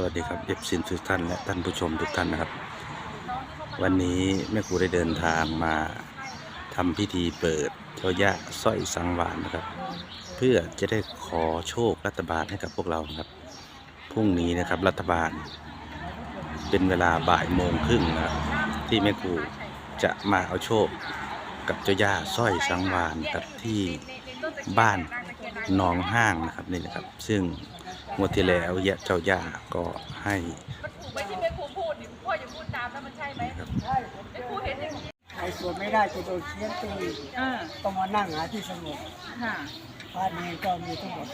สวัสดีครับเอฟซินทุกท่านและท่านผู้ชมทุกท่านนะครับ วันนี้แม่ครูได้เดินทางมาทำพิธีเปิดเจ้าย่าสร้อยสังวานนะครับ เพื่อจะได้ขอโชครัฐบาลให้กับพวกเราครับพรุ่งนี้นะครับรัฐบาล เป็นเวลาบ่ายโมงครึ่งนะครับที่แม่ครูจะมาเอาโชคกับเจ้าย่าสร้อยสังวานครับที่บ้านหนองห้างนะครับนี่นะครับ ซึ่ง งวดที่แล้วยะเจ้าย่าก็ให้มันถูกไหมที่แม่ครูพูดนี่พ่ออย่าพูดตามแล้วมันใช่ไหมนะครับใช่แม่ครูเห็นอย่างนี้ใครสวดไม่ได้จะโดนเคี้ยนตีอ่าต้องมานั่งหาที่สงบค่ะพระเนรก็มีทั้งหมด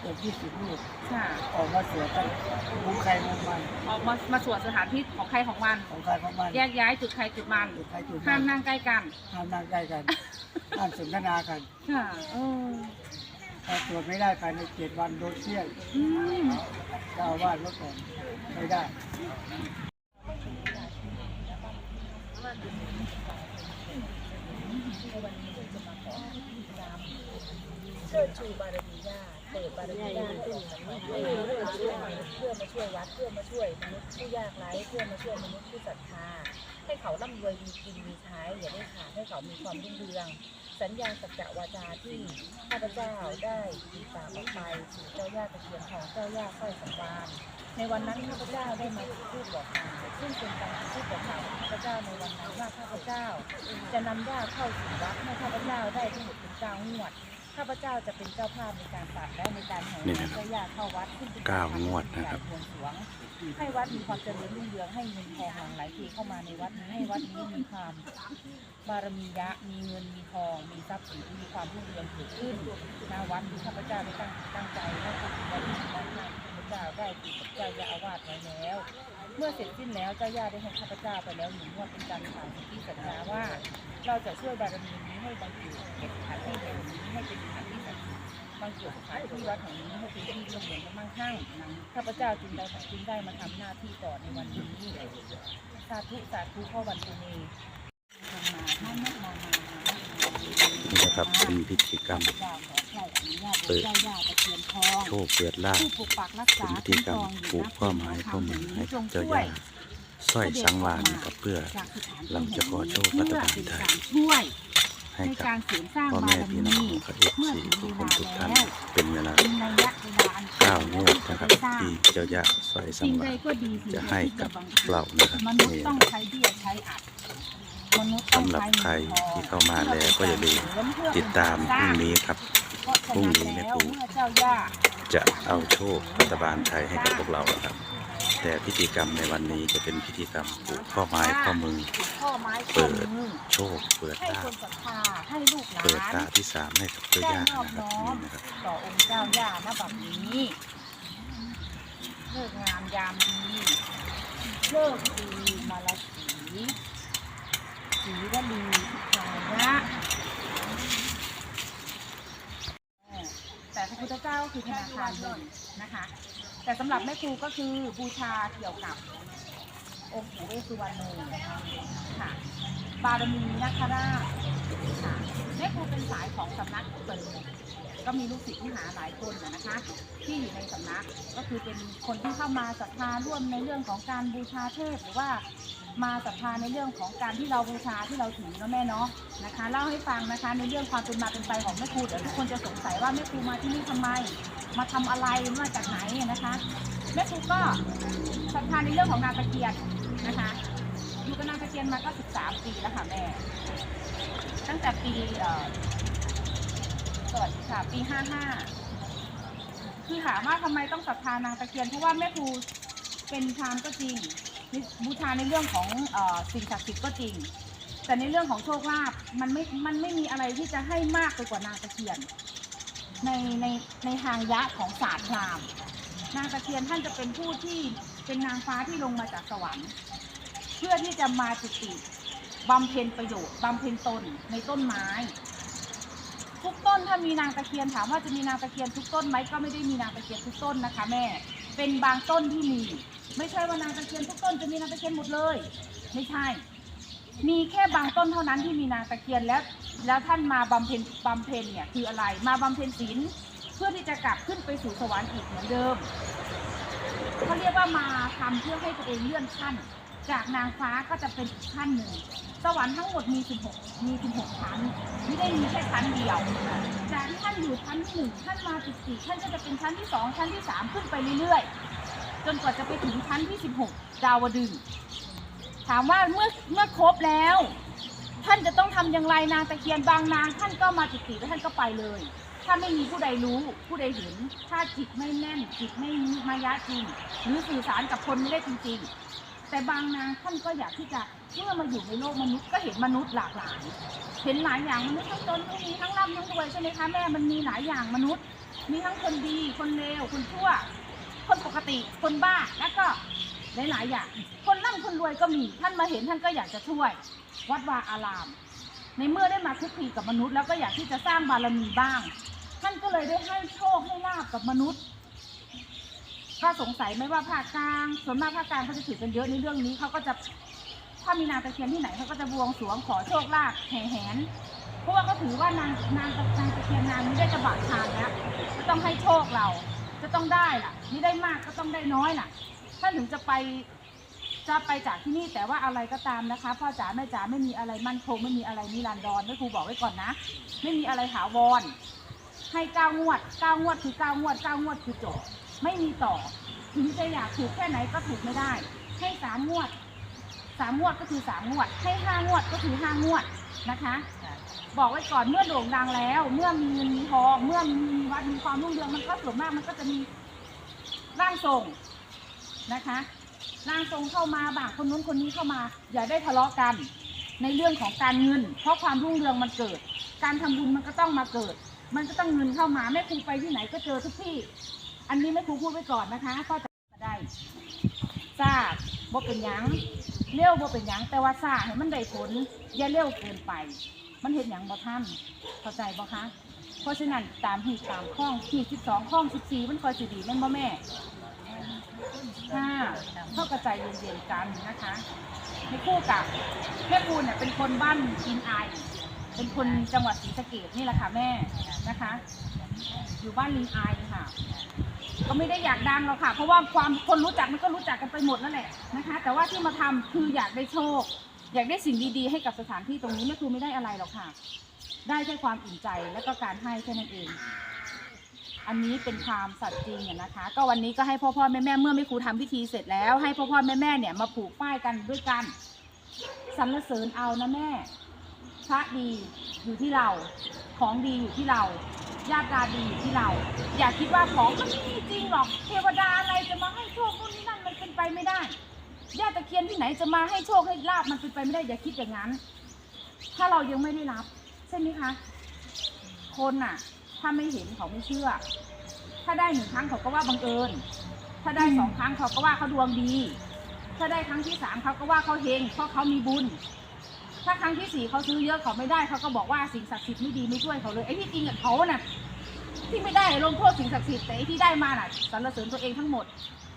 เกือบยี่สิบรูปค่ะออกมาสวดกันมุมใครมุมมันออกมามาสวดสถานที่ของใครของมันของใครของมันแยกย้ายจุดใครจุดมันจุดใครจุดห้ามนั่งใกล้กันห้ามนั่งใกล้กันห้ามสนทนากันค่ะเออ ถ้าสวจไม่ได้ภายในเจ็ดวันโดนเชี่ยงอืมเจ้าอาวาสเมื่อก่อนไม่ได้ เชิดชูบารมีญาติ เปิดบารมีญานเพื่อมาช่วยเพื่อมาช่วยวัดเพื่อมาช่วยมนุษย์ผู้ยากไร้เพื่อมาช่วยมนุษย์ผู้ศรัทธาให้เขาร่ำรวยมีกินมีใช้อย่าได้ขาดให้เขามีความรุ่งเรือง สัญญาสัจจวาจาที่ข้าพเจ้าได้ติดตามออกไปสู่เจ้าย่าตะเคียนทองเจ้าย่าสร้อยสังวานในวันนั้นข้าพเจ้าได้มาพูดบอกกล่าวซึ่งเป็นการพูดบอกกล่าวของข้าพเจ้าในวันนั้นว่าข้าพเจ้า จะนำญาติเข้าสู่วัดให้ข้าพเจ้าได้ทั้งหมดเป็นเก้างวด ข้าพเจ้าจะเป็นเจ้าภาพในการตัดและในการแห่นี่นะครับเจ้าย่าเข้าวัดซึ่งเป็นเก้างวดนะครับ กาบวงสรวงให้วัดมีความเจริญรุ่งเรืองให้เงินทองหลั่งไหลเทเข้ามาในวัดนี้ให้วัดนี้มีความบารมียะมีเงินมีทอง มีทรัพย์สินมีความรุ่งเรืองเกิดขึ้นณวัดที่ข้าพเจ้าได้ตั้งจิตตั้งใจและปฏิบัติที่นั้นให้ข้าพเจ้าได้ติดกับเจ้าย่าอาวาสไว้แล้ว เมื่อเสร็จสิ้นแล้วเจ้าย่าได้ให้ข้าพเจ้าไปแล้วหนึ่งงวดเป็นการขาดทธิสัญญาว่า เราจะช่วยบารมีนี้ให้บรรจุสถานที่แห่งนี้ให้เป็นสถานที่ศักดิ์สิทธิ์บรรจุสถานที่วัดแห่งนี้ให้เป็นที่ร่มเย็นและมั่งคั่งข้าพเจ้าจึงได้จึงได้มาทำหน้าที่ต่อในวันนี้สาธุสาธุพ่อวันตุเมมาท่านแม่มามา นี่นะครับเป็นพิธีกรรม เป็นเจ้าย่าตะเคียนทองโชคเปิดลาภผู้ปกปักรักเป็นพิธีกรรมผูกข้อไม้ข้อมือให้เจ้าย่าสร้อยสังวานนะครับเพื่อเราจะขอโชครัฐบาลไทยให้กับพ่อแม่พี่น้องพระเอฟซีทุกคนทุกท่านเป็นเวลาเก้างวดนะครับที่เจ้าย่าสร้อยสังวานจะให้กับเรานะครับมนุ สำหรับใครที่เข้ามาแล้วก็อย่าลืมติดตามพรุ่งนี้ครับพรุ่งนี้แม่ครูแล้วเมื่จะเอาโชครัฐบาลไทยให้กับพวกเราครับ แต่พิธีกรรมในวันนี้จะเป็นพิธีกรรมผูกข้อไม้ข้อมือ เปิดโชค เปิดให้ลาเปิดตาที่สามให้กับเจ้าได้ย่านะครับนี่นะครับต่อองค์เจ้าย่าณบัดนี้เลิกงามยามดีเลิกดีมาลสี สีวลีพิทายะแต่พระพุทธเจ้าคือธนาคารบุญนะคะ แต่สำหรับแม่ครูก็คือบูชาเกี่ยวกับองค์ปู่เวสสุวรรณโนค่ะ บารมีนักราชค่ะแม่ครูเป็นสายของสำนักเสริมก็มีลูกศิษย์ที่หาหลายคนนะคะ ที่อยู่ในสำนักก็คือเป็นคนที่เข้ามาศรัทธาร่วมในเรื่องของการบูชาเทพหรือว่า มาศรัทธาในเรื่องของการที่เราบูชาที่เราถือเนาะแม่เนาะนะคะเล่าให้ฟังนะคะในเรื่องความเป็นมาเป็นไปของแม่ครูเดี๋ยวทุกคนจะสงสัยว่าแม่ครูมาที่นี่ทำไม มาทำอะไรมาจากไหนนะคะแม่ครูก็ศรัทธาในเรื่องของนางตะเคียนนะคะอยู่กับนางตะเคียนมาก็ 13 ปีแล้วค่ะแม่ ตั้งแต่ปีเอ่อสวัสดีค่ะปี 55 คือถามว่าทำไมต้องศรัทธานางตะเคียนเพราะว่าแม่ครูเป็นพรามก็จริง บูชาในเรื่องของเออสิ่งศักดิ์สิทธิ์ก็จริง แต่ในเรื่องของโชคลาภมันไม่มันไม่มีอะไรที่จะให้มากไปกว่านางตะเคียน ในในในทางยะของศาสตร์พราหมณ์นางตะเคียนท่านจะเป็นผู้ที่เป็นนางฟ้าที่ลงมาจากสวรรค์ เพื่อที่จะมาจุติบำเพ็ญประโยชน์บำเพ็ญตนในต้นไม้ ทุกต้นถ้ามีนางตะเคียนถามว่าจะมีนางตะเคียนทุกต้นไหมก็ไม่ได้มีนางตะเคียนทุกต้นนะคะ แม่ เป็นบางต้นที่มี ไม่ใช่ว่านางตะเคียนทุกต้นจะมีนางตะเคียนหมดเลย ไม่ใช่ มีแค่บางต้นเท่านั้นที่มีนางตะเคียนแล้ว แล้วท่านมาบำเพ็ญบำเพ็ญเนี่ยคืออะไร มาบำเพ็ญศีลเพื่อที่จะกลับขึ้นไปสู่สวรรค์อีกเหมือนเดิมเขาเรียกว่ามาทำเพื่อให้ตัวเองเลื่อนขั้น จากนางฟ้าก็จะเป็นอีกขั้นหนึ่งสวรรค์ทั้งหมดมี 16 มี 16 ชั้น ไม่ได้มีแค่ชั้นเดียว จากที่ท่านอยู่ชั้นที่หนึ่งท่านมา14ท่านก็จะเป็นชั้นที่สองชั้นที่สามขึ้นไปเรื่อยๆ จนกว่าจะไปถึงชั้นที่ 16 ดาวดึงถามว่าเมื่อเมื่อครบแล้ว ท่านจะต้องทำอย่างไรนางตะเคียนบางนาง ท่านก็มาจิตติแล้วท่านก็ไปเลย ถ้าไม่มีผู้ใดรู้ผู้ใดเห็น ถ้าจิตไม่แน่นจิตไม่มีมายะจริง หรือสื่อสารกับคนไม่ได้จริงๆ แต่บางนางท่านก็อยากที่จะเมื่อมาอยู่ในโลกมนุษย์ก็เห็นมนุษย์หลากหลายเห็นหลายอย่างมนุษย์ทั้งจนทั้งมีทั้งร่ำทั้งรวยใช่ไหมคะแม่มันมีหลายอย่างมนุษย์ มีทั้งคนดีคนเลวคนชั่ว คนปกติคนบ้าแล้วก็หลายๆอย่าง คนร่ำคนรวยก็มีท่านมาเห็นท่านก็อยากจะช่วย วัดวาอาราม ในเมื่อได้มาคุกคีกับมนุษย์แล้วก็อยากที่จะสร้างบารมีบ้าง ท่านก็เลยได้ให้โชคให้ลาบกับมนุษย์ก็สงสัยไหมว่าภาคกลางส่วนมากภาคกลางเขาจะถือกันเยอะในเรื่องนี้เขาก็จะถ้ามีนางตะเคียนที่ไหนเขาก็จะบวงสรวงขอโชคลาภแห่แหนเพราะว่าก็ถือว่านางนางตะนางตะเคียนนางนี้ได้กระบะทางแล้วต้องให้โชคเรา จะต้องได้ล่ะนี่ได้มากก็ต้องได้น้อยล่ะถ้านถึงจะไปจะไปจากที่นี่แต่ว่าอะไรก็ตามนะคะพ่อจ๋าแม่จ๋าไม่มีอะไรมั่นคง ไม่มีอะไรนิรันดรแม่ครูบอกไว้ก่อนนะ ไม่มีอะไรถาวร ให้เก้างวดเก้างวดคือเก้างวดเก้างวดคือจบไม่มีต่อ ถึงจะอยากถูกแค่ไหนก็ถูกไม่ได้ ให้สามงวดสามงวดก็คือสามงวด ให้ห้างวดก็คือห้างวดนะคะ บอกไว้ก่อนเมื่อโด่งดังแล้ว เมื่อมีเงินมีทอง เมื่อมีวัดมีความรุ่งเรืองมันก็ส่วนมากมันก็จะมีร่างทรงนะคะร่างทรงเข้ามาบางคนนู้นคนนี้เข้ามา อย่าได้ทะเลาะกัน ในเรื่องของการเงิน เพราะความรุ่งเรืองมันเกิด การทำบุญมันก็ต้องมาเกิด มันก็ต้องเงินเข้ามาแม่ครูไปที่ไหนก็เจอทุกที่ อันนี้แม่ครูพูดไว้ก่อนนะคะก็จะได้ทราบบ่เป็นยังเลี้ยวบ่เป็นยังแต่ว่าทราบให้มันได้ผลอย่าเลี้ยวเกินไป มันเห็นอย่างบ่ท่านเข้าใจบ่คะ เพราะฉะนั้นตามหีบตามข้องหีบสิบสองข้องสิบสี่มันคอยสิดีแม่นบ่แม่ค่ะเข้ากระใจเย็นๆกันนะคะในคู่กับแม่ปูนเนี่ยเป็นคนบ้านอินไอเป็นคนจังหวัดศรีสะเกดนี่แหละค่ะแม่นะคะ อยู่บ้านลิงไอค่ะ ก็ไม่ได้อยากดังหรอกค่ะ เพราะว่าความคนรู้จักมันก็รู้จักกันไปหมดนั่นแหละนะคะ แต่ว่าที่มาทำคืออยากได้โชค อยากได้สิ่งดีๆ ให้กับสถานที่ตรงนี้แม่ครูไม่ได้อะไรหรอกค่ะ ได้แค่ความอิ่มใจและก็การให้แค่นั้นเอง อันนี้เป็นความสัตย์จริงอะนะคะ ก็วันนี้ก็ให้พ่อพ่อแม่แม่เมื่อแม่ครูทำพิธีเสร็จแล้วให้พ่อพ่อแม่แม่เนี่ยมาผูกป้ายกันด้วยกันสรรเสริญเอานะแม่พระดีอยู่ที่เราของดีอยู่ที่เราญาติตาดีอยู่ที่เรา อย่าคิดว่าของมันไม่มีจริงหรอก เทวดาอะไรจะมาให้โชคนู่นนี่นั่นมันเป็นไปไม่ได้ คียนที่ไหนจะมาให้โชคให้ลาบมันเป็นไปไม่ได้อย่าคิดอย่างนั้น ถ้าเรายังไม่ได้รับ ใช่ไหมคะ คนน่ะ ถ้าไม่เห็นเขาไม่เชื่อ ถ้าได้หนึ่งครั้งเขาก็ว่าบังเอิญ ถ้าได้สองครั้งเขาก็ว่าเขาดวงดี ถ้าได้ครั้งที่สามเขาก็ว่าเขาเฮงเพราะเขามีบุญ ถ้าครั้งที่สี่เขาซื้อเยอะเขาไม่ได้เขาก็บอกว่าสิ่งศักดิ์สิทธิ์ไม่ดีไม่ช่วยเขาเลยไอ้ที่จริงกับเขาน่ะที่ไม่ได้ลงโทษสิ่งศักดิ์สิทธิ์แต่ไอ้ที่ได้มาน่ะสรรเสริญตัวเองทั้งหมด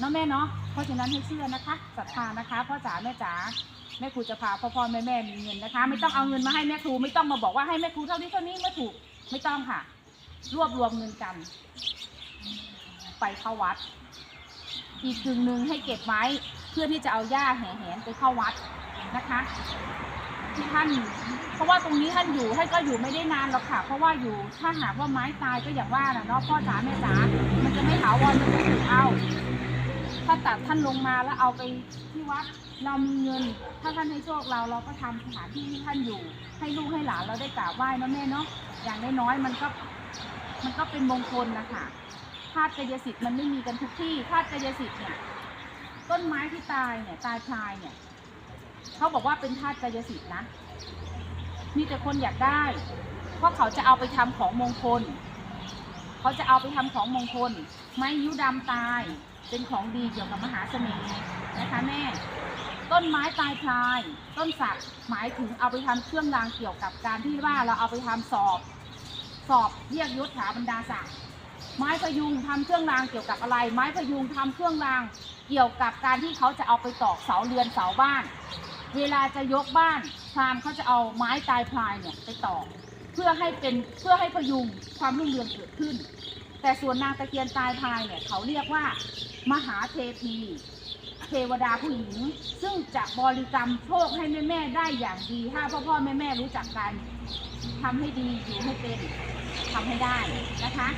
เนาะแม่เนาะเพราะฉะนั้นให้เชื่อนะคะศรัทธานะคะพ่อจ๋าแม่จ๋าแม่ครูจะพาพ่อพ่อแม่แม่มีเงินนะคะ ไม่ต้องเอาเงินมาให้แม่ครูไม่ต้องมาบอกว่าให้แม่ครูเท่านี้เท่านี้ไม่ถูกไม่ต้องค่ะ รวบรวมเงินกัน ไปเข้าวัด อีกกึ่งหนึ่งให้เก็บไว้เพื่อที่จะเอาหญ้าแห่แหนไปเข้าวัดนะคะ ที่ท่าน เพราะว่าตรงนี้ท่านอยู่ท่านก็อยู่ไม่ได้นานหรอกค่ะ เพราะว่าอยู่ถ้าหากว่าไม้ตายก็อย่างว่าน่ะเนาะพ่อจ๋าแม่จ๋ามันจะไม่ถาวรมันจะถูกเอา ถ้าตัดท่านลงมาแล้วเอาไปที่วัดเรามีเงิน ถ้าท่านให้โชคเราเราก็ทำสถานที่ที่ท่านอยู่ ให้ลูกให้หลานเราได้กราบไหว้นะแม่เนาะอย่างน้อยๆมันก็มันก็เป็นมงคลนะคะธาตุกายสิทธิ์มันไม่มีกันทุกที่ธาตุกายสิทธิ์เนี่ยต้นไม้ที่ตายเนี่ยตายพายเนี่ยเขาบอกว่าเป็นธาตุกายสิทธิ์นะมีแต่คนอยากได้ เพราะเขาจะเอาไปทำของมงคล เขาจะเอาไปทำของมงคล ไม้ยิ้วดำตาย เป็นของดีเกี่ยวกับมหาเสน่ห์นะคะแม่ ต้นไม้ตายพลาย ต้นสักหมายถึงเอาไปทำเครื่องรางเกี่ยวกับการที่ว่าเราเอาไปทำสอบ สอบเรียกยศถาบรรดาศักดิ์ไม้พยุงทำเครื่องรางเกี่ยวกับอะไร ไม้พยุงทำเครื่องรางเกี่ยวกับการที่เขาจะเอาไปตอกเสาเรือนเสาบ้าน เวลาจะยกบ้านพรามเขาจะเอาไม้ตายพลายเนี่ยไปตอกเพื่อให้เป็นเพื่อให้พยุงความรุ่งเรืองเกิดขึ้น แต่ส่วนนางตะเคียนตายพายเนี่ยเขาเรียกว่า มหาเทพี เทวดาผู้หญิง ซึ่งจะบริกรรมโชคให้แม่ๆได้อย่างดี ถ้าพ่อพ่อแม่แม่รู้จักกันทำให้ดีอยู่ให้เป็นทำให้ได้นะคะ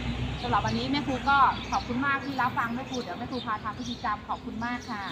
สำหรับวันนี้แม่ครูก็ขอบคุณมากที่รับฟังแม่ครูเดี๋ยวแม่ครูพาทำพิธีกรรมขอบคุณมากค่ะ